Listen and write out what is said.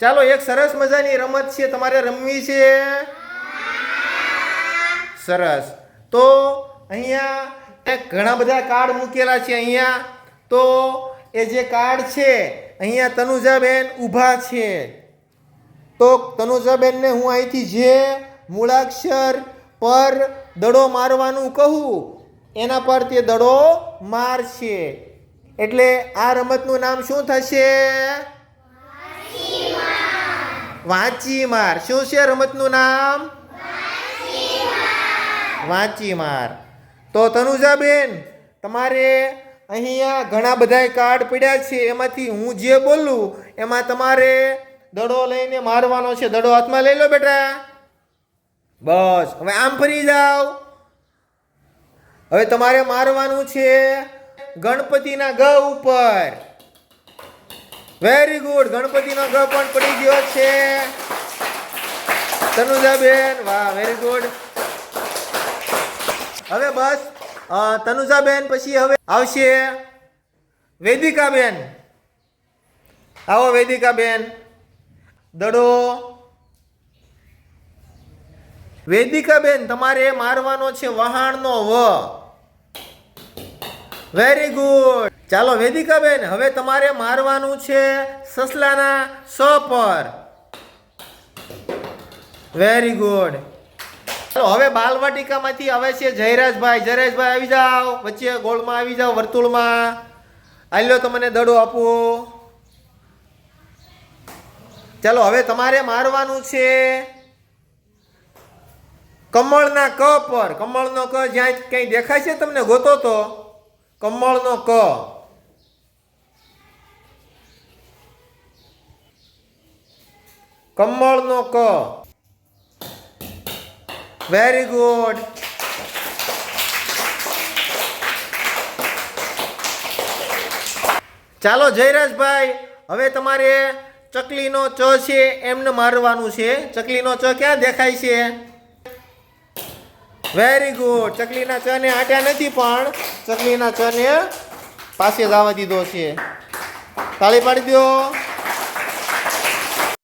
ચાલો એક સરસ મજાની રમત છે, તમારે રમવી છે? સરસ. તો અહીંયા ઘણા બધા કાર્ડ મૂકેલા છે અહીંયા. તો એ જે કાર્ડ છે, અહીંયા તનુજાબેન ઊભા છે. તો તનુજાબેનને હું અહીંથી જે મૂળાક્ષર પર દડો મારવાનું કહું, એના પર તે દડો મારશે. એટલે આ રમતનું નામ શું થશે? વાંચી માર શું છે રમતનું નામ? વાંચી માર તો તનુજાબેન, તમારે અહીંયા ઘણા બધા કાર્ડ પડ્યા છે. એમાંથી હું જે બોલું, એમાં તમારે દડો લઈને મારવાનો છે. દડો હાથમાં લઈ લો બેટા. બસ. હવે આમ ફરી જાઓ. હવે તમારે મારવાનું છે ગણપતિના ગ ઉપર. વેરી ગુડ ગણપતિનો ગ પણ પડી ગયો છે. તનુજાબેન, વાહ વેરી ગુડ હવે બસ તનુજાબેન પછી હવે આવશે વેદિકાબેન. આવો વેદિકાબેન. દડો. વેદિકાબેન, તમારે મારવાનો છે વહાણનો વ. વેરી ગુડ ચાલો વેદિકાબેન, હવે તમારે મારવાનું છે સસલાના સ પર. વેરી ગુડ ચાલો, હવે બાલવાટિકામાંથી આવે છે જયરાજભાઈ. જયરાજભાઈ, આવી જાઓ. વચ્ચે ગોળમાં આવી જાઓ, વર્તુળમાં. આલ્યો તમને મને દડો આપો. ચાલો, હવે તમારે મારવાનું છે કમળના ક પર. કમળનો ક જ્યાં કંઈ દેખાય છે તમને? ગોતો તો. કમળનો ક. કમળનો ક. વેરી ગુડ ચાલો જયરાજભાઈ, હવે તમારે ચકલીનો ચ છે એમને મારવાનું છે. ચકલીનો ચ ક્યાં દેખાય છે? વેરી ગુડ ચકલીના ચ ને આટ્યા નથી પણ ચકલીના ચ ને પાસે જવા દીધો છે. તાળી પાડી દો.